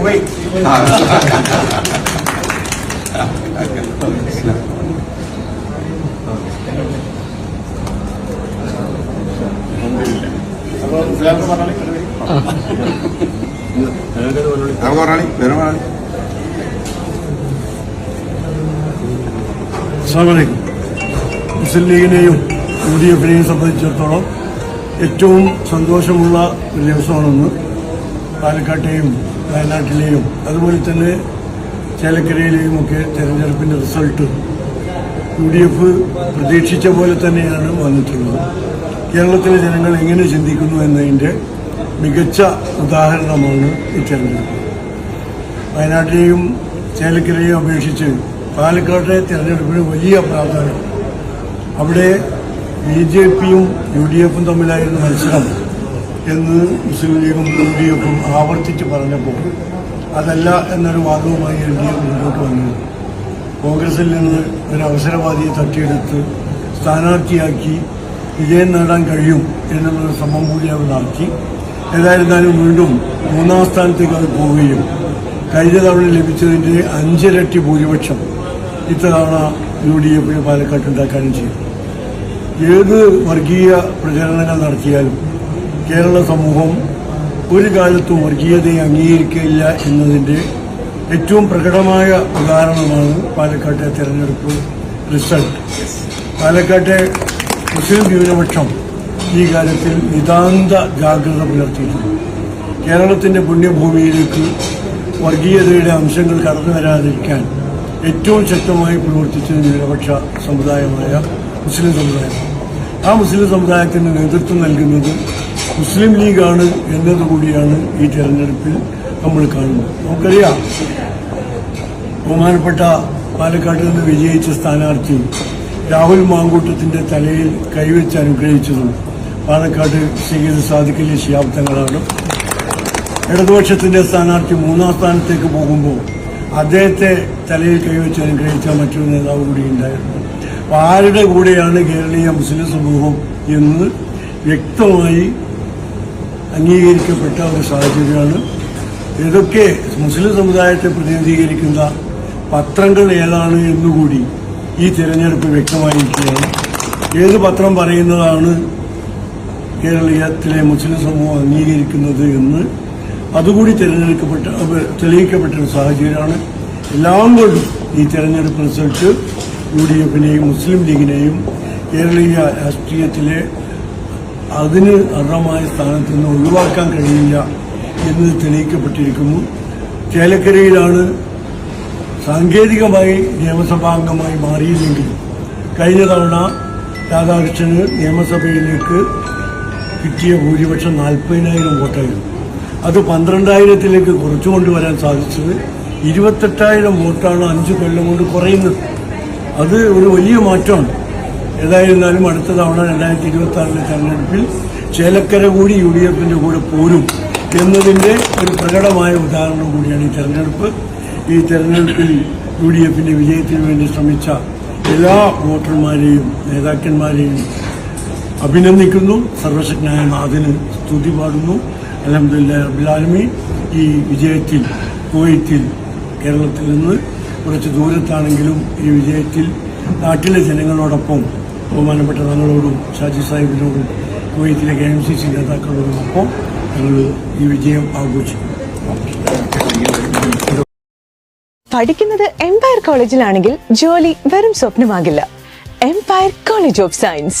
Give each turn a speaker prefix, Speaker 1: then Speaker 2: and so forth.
Speaker 1: Will. Ah.
Speaker 2: അപ്പൊ
Speaker 1: പറഞ്ഞാളി പേര് പറഞ്ഞാളി
Speaker 3: അസ്സാമലൈക്കും മുസ്ലിം ലീഗിനെയും യു ഡി എഫിനെയും സംബന്ധിച്ചിടത്തോളം ഏറ്റവും സന്തോഷമുള്ള ഒരു ദിവസമാണെന്ന് പാലക്കാട്ടെയും വയനാട്ടിലെയും അതുപോലെ തന്നെ ചേലക്കരയിലെയും ഒക്കെ തെരഞ്ഞെടുപ്പിന്റെ റിസൾട്ട് യു ഡി എഫ് പ്രതീക്ഷിച്ച പോലെ തന്നെയാണ് വന്നിട്ടുള്ളത്. കേരളത്തിലെ ജനങ്ങൾ എങ്ങനെ ചിന്തിക്കുന്നു എന്നതിന്റെ മികച്ച ഉദാഹരണമാണ് ഈ തെരഞ്ഞെടുപ്പ്. വയനാട്ടിലെയും ചേലക്കരയെയും അപേക്ഷിച്ച് പാലക്കാട്ടെ തെരഞ്ഞെടുപ്പിന് വലിയ പ്രാധാന്യം. അവിടെ ബി ജെ പിയും യു ഡി എഫും തമ്മിലായിരുന്നു മത്സരം എന്ന് മുസ്ലിം ലീഗും യു ഡി എഫും ആവർത്തിച്ച് പറഞ്ഞപ്പോൾ അതല്ല എന്നൊരു വാദവുമായി എൽ ഡി എഫ് മുന്നോട്ട് വന്നത് കോൺഗ്രസിൽ നിന്ന് ഒരു അവസരവാദിയെ തട്ടിയെടുത്ത് സ്ഥാനാർത്ഥിയാക്കി വിജയം നേടാൻ കഴിയും എന്നുള്ളൊരു ശ്രമം കൂടി അവർ നടത്തി. ഏതായിരുന്നാലും വീണ്ടും മൂന്നാം സ്ഥാനത്തേക്ക് അത് പോവുകയും കഴിഞ്ഞ തവണ ലഭിച്ചതിന്റെ അഞ്ചിരട്ടി ഭൂരിപക്ഷം ഇത്തവണ യു ഡി എഫ് പാലക്കാട്ട് ഉണ്ടാക്കാനും ചെയ്യും ഏത് വർഗീയ പ്രചരണങ്ങൾ നടത്തിയാലും കേരള സമൂഹം ഒരു കാലത്തും വർഗീയതയെ അംഗീകരിക്കില്ല എന്നതിന്റെ ഏറ്റവും പ്രകടമായ ഉദാഹരണമാണ് പാലക്കാട്ടെ തെരഞ്ഞെടുപ്പ് റിസൾട്ട്. പാലക്കാട്ടെ മുസ്ലിം ന്യൂനപക്ഷം ഈ കാര്യത്തിൽ നിതാന്ത ജാഗ്രത പുലർത്തിയിട്ടുണ്ട്. കേരളത്തിന്റെ പുണ്യഭൂമിയിലേക്ക് വർഗീയതയുടെ അംശങ്ങൾ കടന്നു വരാതിരിക്കാൻ ഏറ്റവും ശക്തമായി പ്രവർത്തിച്ചത് ന്യൂനപക്ഷ സമുദായമായ മുസ്ലിം സമുദായം. ആ മുസ്ലിം സമുദായത്തിന് നേതൃത്വം നൽകുന്നത് മുസ്ലിം ലീഗാണ് എന്നതുകൂടിയാണ് ഈ തെരഞ്ഞെടുപ്പിൽ നമ്മൾ കാണുന്നത്. നമുക്കറിയാം ബഹുമാനപ്പെട്ട പാലക്കാട്ടിൽ നിന്ന് വിജയിച്ച സ്ഥാനാർത്ഥി രാഹുൽ മാങ്കൂട്ടത്തിന്റെ തലയിൽ കൈവച്ച് അനുഗ്രഹിച്ചതും പാലക്കാട് സയ്യിദ് സാദിഖലി ശിയാബ്ദങ്ങളാണ് ഇടതുപക്ഷത്തിന്റെ സ്ഥാനാർത്ഥി മൂന്നാം സ്ഥാനത്തേക്ക് പോകുമ്പോൾ അദ്ദേഹത്തെ തലയിൽ കൈവച്ച് അനുഗ്രഹിച്ച മറ്റൊരു നേതാവ് കൂടി ഉണ്ടായിരുന്നു. അപ്പോൾ ആരുടെ കൂടെയാണ് കേരളീയ മുസ്ലിം സമൂഹം എന്ന് വ്യക്തമായി അംഗീകരിക്കപ്പെട്ട ഒരു സാഹചര്യമാണ്. ഇതൊക്കെ മുസ്ലിം സമുദായത്തെ പ്രതിനിധീകരിക്കുന്ന പത്രങ്ങൾ ഏതാണ് എന്നുകൂടി ഈ തിരഞ്ഞെടുപ്പ് വ്യക്തമായിരിക്കുകയാണ്. ഏത് പത്രം പറയുന്നതാണ് കേരളീയത്തിലെ മുസ്ലിം സമൂഹം അംഗീകരിക്കുന്നത് എന്ന് അതുകൂടി തിരഞ്ഞെടുക്കപ്പെട്ട തെളിയിക്കപ്പെട്ട ഒരു സാഹചര്യമാണ്. എല്ലാം കൊണ്ടും ഈ തെരഞ്ഞെടുപ്പ് റിസൾട്ട് യു ഡി എഫിനെയും മുസ്ലിം ലീഗിനെയും കേരളീയ രാഷ്ട്രീയത്തിലെ അതിന് അർഹമായ സ്ഥാനത്ത് നിന്ന് ഒഴിവാക്കാൻ കഴിയില്ല എന്ന് തെളിയിക്കപ്പെട്ടിരിക്കുന്നു. ചേലക്കരയിലാണ് സാങ്കേതികമായി നിയമസഭാംഗമായി മാറിയില്ലെങ്കിലും കഴിഞ്ഞ തവണ രാധാകൃഷ്ണന് നിയമസഭയിലേക്ക് കിട്ടിയ ഭൂരിപക്ഷം നാൽപ്പതിനായിരം വോട്ടായിരുന്നു. അത് പന്ത്രണ്ടായിരത്തിലേക്ക് കുറച്ചു കൊണ്ടുവരാൻ സാധിച്ചത് ഇരുപത്തെട്ടായിരം വോട്ടാണ് അഞ്ച് കൊല്ലം കൊണ്ട് കുറയുന്നത്. അത് ഒരു വലിയ മാറ്റമാണ്. ഏതായിരുന്നാലും അടുത്ത തവണ രണ്ടായിരത്തി ഇരുപത്തി ആറിലെ തെരഞ്ഞെടുപ്പിൽ ചേലക്കര കൂടി യു ഡി എഫിന്റെ കൂടെ പോരും എന്നതിന്റെ ഒരു പ്രകടമായ ഉദാഹരണം കൂടിയാണ് ഈ തെരഞ്ഞെടുപ്പ്. ഈ തെരഞ്ഞെടുപ്പിൽ യു ഡി എഫിന്റെ വിജയത്തിന് വേണ്ടി ശ്രമിച്ച എല്ലാ വോട്ടർമാരെയും നേതാക്കന്മാരെയും അഭിനന്ദിക്കുന്നു. സർവശക്തനായ നാഥന് സ്തുതി പാടുന്നു. അലഹമില്ല അബുലാലമി ഈ വിജയത്തിൽ കുവൈത്തിൽ കേരളത്തിൽ നിന്ന് കുറച്ച് ദൂരത്താണെങ്കിലും ഈ വിജയത്തിൽ നാട്ടിലെ ജനങ്ങളോടൊപ്പം ബഹുമാനപ്പെട്ട തങ്ങളോടും ഷാജി സാഹിബിനോടും കുവൈത്തിലെ കെ എം സി സി നേതാക്കളോടുമൊപ്പം ഞങ്ങൾ ഈ വിജയം ആഘോഷിക്കും.
Speaker 4: പഠിക്കുന്നത് എംപയർ കോളേജിലാണെങ്കിൽ ജോലി വെറും സ്വപ്നമാകില്ല. Empire college of science